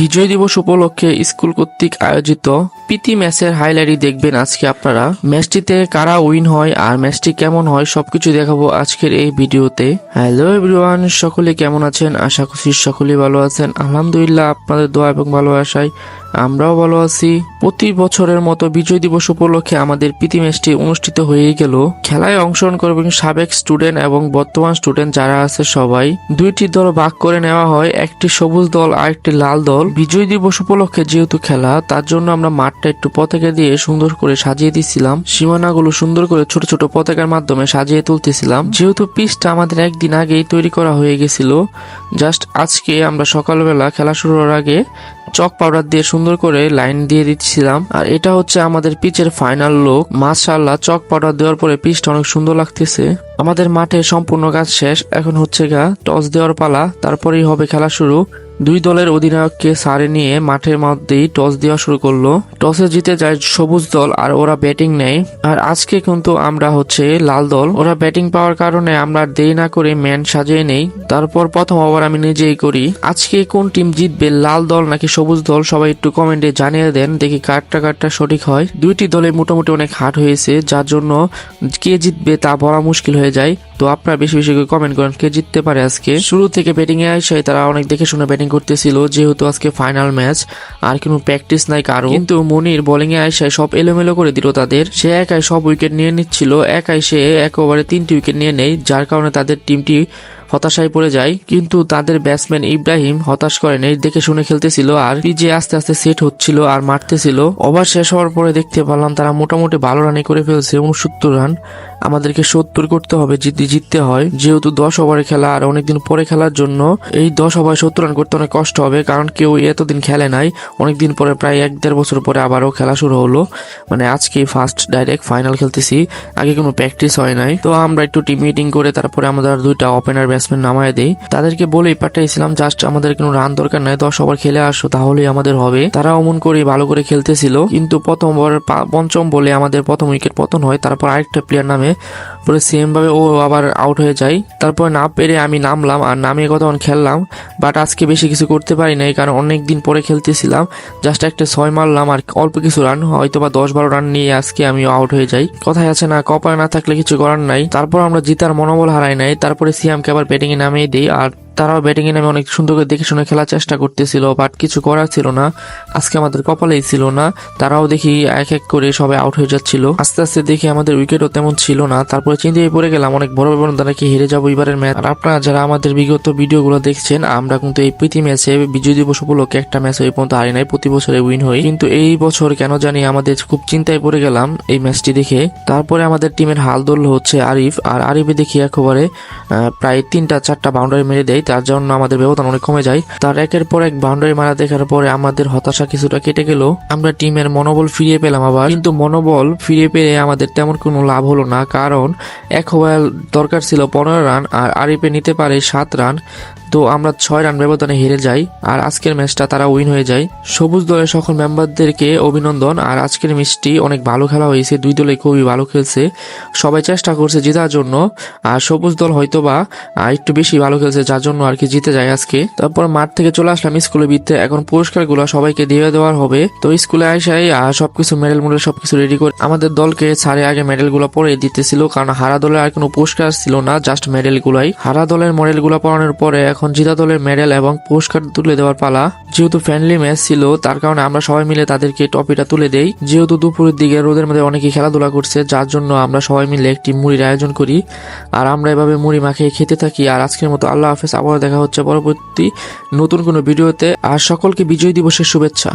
বিজয় দিবস উপলক্ষে স্কুল কর্তৃক আয়োজিত প্রীতি ম্যাচের হাইলাইটই দেখবেন আজকে আপনারা। ম্যাচটিতে কারা উইন হয় আর ম্যাচটি কেমন হয় সবকিছু দেখাবো আজকের এই ভিডিওতে। হ্যালো এভরিওয়ান, সকলে কেমন আছেন? আশা করছি সকলেই ভালো আছেন। আলহামদুলিল্লাহ আপনাদের দোয়া এবং ভালোবাসায় আমরাও ভালো আছি। প্রতি বছরের মতো বিজয় দিবস উপলক্ষে আমাদের প্রীতি ম্যাচটি অনুষ্ঠিত হয়ে গেল। খেলায় অংশগ্রহণ করবেন সাবেক স্টুডেন্ট এবং বর্তমান স্টুডেন্ট যারা আছে সবাই। দুইটি দল ভাগ করে নেওয়া হয়, একটি সবুজ দল আর একটি লাল দল। বিজয় দিবস উপলক্ষে যেহেতু খেলা, তার জন্য আমরা মাঠটা একটু পতাকা দিয়ে সুন্দর করে সাজিয়ে দিচ্ছিলাম সীমানাগুলো সুন্দর করে ছোট ছোট পতাকার মাধ্যমে সাজিয়ে তুলতেছিলাম। যেহেতু পিচটা আমাদের একদিন আগেই তৈরি করা হয়ে গেছিল জাস্ট আজকে আমরা সকালবেলা খেলা শুরুর আগে চক পাউডার দিয়ে সুন্দর করে লাইন দিয়ে দিচ্ছিলাম। আর এটা হচ্ছে আমাদের পিচের ফাইনাল লুক মাশাআল্লাহ, চক পাউডার দেওয়ার পরে পিচটা অনেক সুন্দর লাগতেছে। আমাদের মাঠে সম্পূর্ণ কাজ শেষ। এখন হচ্ছে গা টস দেওয়ার পালা, তারপরেই হবে খেলা শুরু। দুই দলের অধিনায়ককে সারে নিয়ে মাঠের মধ্যেই টস দেওয়া শুরু করল। টসে জিতে যায় সবুজ দল আর ওরা ব্যাটিং নেয়। আর আজকে কিন্তু আমরা হচ্ছে লাল দল। ওরা ব্যাটিং পাওয়ার কারণে আমরা দেরি না করে ম্যান সাজিয়ে নেই। তারপর প্রথম ওভার আমি নিজেই করি। আজকে কোন টিম জিতবে লাল দল নাকি সবুজ দল, সবাই একটু কমেন্টে জানিয়ে দেন, দেখি কারটা কারটা সঠিক হয়। দুইটি দলে মোটামুটি অনেক হাট হয়েছে, যার জন্য কে জিতবে তা বলা মুশকিল হয়ে যায়। তো আপনারা বেশি বেশি করে কমেন্ট করেন, কে জিততে পারে আজকে? শুরু থেকে ব্যাটিং এ আসে তারা অনেক দেখে শুনে ব্যাটিং করতেছিল, যেহেতু আজকে ফাইনাল ম্যাচ আর কোনো প্র্যাকটিস নাই কারও। কিন্তু মনির বোলিং এ আসে সব এলোমেলো করে দিল তাদের। সে একাই সব উইকেট নিয়ে নিচ্ছিল, একাই সে এক ওভারে তিনটি উইকেট নিয়ে নেই যার কারণে তাদের টিমটি হতাশায় পড়ে যায়। কিন্তু তাদের ব্যাটসম্যান ইব্রাহিম হতাশ করেন এই দেখে শুনে খেলতেছিল, আর পিজে আস্তে আস্তে সেট হচ্ছিল আর মারতেছিল। ওভার শেষ হওয়ার পরে দেখতে পারলাম তারা মোটামুটি ভালো রানই করে ফেলছে, উনসত্তর রান আমাদেরকে সত্তর করতে হবে যদি জিততে হয়। যেহেতু দশ ওভারে খেলা আর অনেকদিন পরে খেলার জন্য, এই দশ ওভারে সত্তর রান করতে অনেক কষ্ট হবে, কারণ কেউ এতদিন খেলে নাই। অনেকদিন পরে প্রায় এক দেড় বছর পরে আবারও খেলা শুরু হলো। মানে আজকে ফার্স্ট ডাইরেক্ট ফাইনাল খেলতেছি, আগে কোনো প্র্যাকটিস হয় নাই। তো আমরা একটু টিম মিটিং করে তারপরে আমাদের দুইটা ওপেনার ব্যাটসম্যান নামায় দেই। তাদেরকে বলেই পাঠাইছিলাম জাস্ট আমাদের কোনো রান দরকার নাই, দশ ওভার খেলে আসো, তাহলেই আমাদের হবে। তারা অমন করে ভালো করে খেলতেছিল, কিন্তু প্রথম ওভারের পা- পঞ্চম বলে আমাদের প্রথম উইকেট পতন হয়, তারপর আরেকটা প্লেয়ার নামে পরে সেমভাবে ও আবার আউট হয়ে যায়। তারপর না পেরে আমি নামলাম আর নামিয়ে কতক্ষণ খেললাম। বাট আজকে বেশি কিছু করতে পারি নাই কারণ অনেক দিন পরে খেলতেছিলাম। জাস্ট একটা ছয় মারলাম আর অল্প কিছু রান হয়তো বা দশ বারো রান নিয়ে আজকে আমি আউট হয়ে যাই। কথায় আছে না, কপালে না থাকলে কিছু করার নাই। তারপর আমরা জিতার মনোবল হারাই নাই। তারপরে সিয়ামকে আবার ব্যাটিং এ নামিয়ে দিই আর তারাও ব্যাটিং এ নামে অনেক সুন্দর করে দেখে শুনে খেলার চেষ্টা করতেছিল বাট কিছু করার ছিল না। আজকে আমাদের কপালেই ছিল না। তারাও দেখি এক এক করে সবাই আউট হয়ে যাচ্ছিল। আস্তে আস্তে দেখি আমাদের উইকেটও তেমন ছিল না। তারপরে চিন্তায় পড়ে গেলাম, অনেক বড় বড় দ্বারা কি হেরে যাব এবারের ম্যাচ আর আপনারা যারা আমাদের বিগত ভিডিওগুলো দেখছেন, আমরা কিন্তু এই প্রীতি ম্যাচে বিজয় দিবস উপলক্ষে একটা ম্যাচ ওই পর্যন্ত হারি নাই। প্রতি বছরে উইন হই। কিন্তু এই বছর কেন জানি আমাদের খুব চিন্তায় পড়ে গেলাম এই ম্যাচটি দেখে। তারপরে আমাদের টিমের হাল ধরল হচ্ছে আরিফ। আর আরিফে দেখি একেবারে প্রায় তিনটা, চারটা বাউন্ডারি মেরে দেয়। তার জন্য আমাদের ব্যবধান অনেক কমে যায়। তার একের পর এক বাউন্ডারি মারা দেখার পরে আমাদের হতাশা কিছুটা কেটে গেল। আমরা টিমের মনোবল ফিরিয়ে পেলাম আবার। কিন্তু মনোবল ফিরিয়ে পেয়ে আমাদের তেমন কোনো লাভ হলো না, কারণ এক ওভার দরকার ছিল পনেরো রান আর আরিপে নিতে পারে সাত রান। তো আমরা ছয় রান ব্যবধানে হেরে যাই আর আজকের ম্যাচটা তারা উইন হয়ে যায়। সবুজ দলের সকল মেম্বারদেরকে অভিনন্দন আর আজকের ম্যাচটি অনেক ভালো খেলা হয়েছে। দুই দলে খুবই ভালো খেলছে। সবাই চেষ্টা করছে জেতার জন্য আর সবুজ দল হয়তোবা আহ, একটু বেশি ভালো খেলছে যার জন্য আর কি জিতে যায় আজকে। তারপর মাঠ থেকে চলে আসলাম স্কুলে বিতে এখন পুরস্কারগুলো সবাইকে দিয়ে দেওয়ার হবে। তো স্কুলে আসাই সবকিছু মেডেল মেডেল সবকিছু রেডি করে আমাদের দলকে ছাড়ে আগে মেডেলগুলো পরে দিতেছিল কারণ হারা দলের আর কোনো পুরস্কার ছিল না জাস্ট মেডেলগুলাই হারা দলের মডেলগুলো পরানোর পরে এখন জিতা দলের মেডেল এবং পুরস্কার তুলে দেওয়ার পালা। যেহেতু ফ্রেন্ডলি ম্যাচ ছিল, তার কারণে আমরা সবাই মিলে তাদেরকে টপিটা তুলে দেই। যেহেতু দুপুরের দিকে রোদের মধ্যে অনেকে খেলাধুলা করছে, যার জন্য আমরা সবাই মিলে একটি মুড়ির আয়োজন করি। আর আমরা এভাবে মুড়ি মাখিয়ে খেতে থাকি। আর আজকের মতো আল্লাহ হাফেজ আবার দেখা হচ্ছে পরবর্তী নতুন কোনো ভিডিওতে। আর সকলকে বিজয় দিবসের শুভেচ্ছা।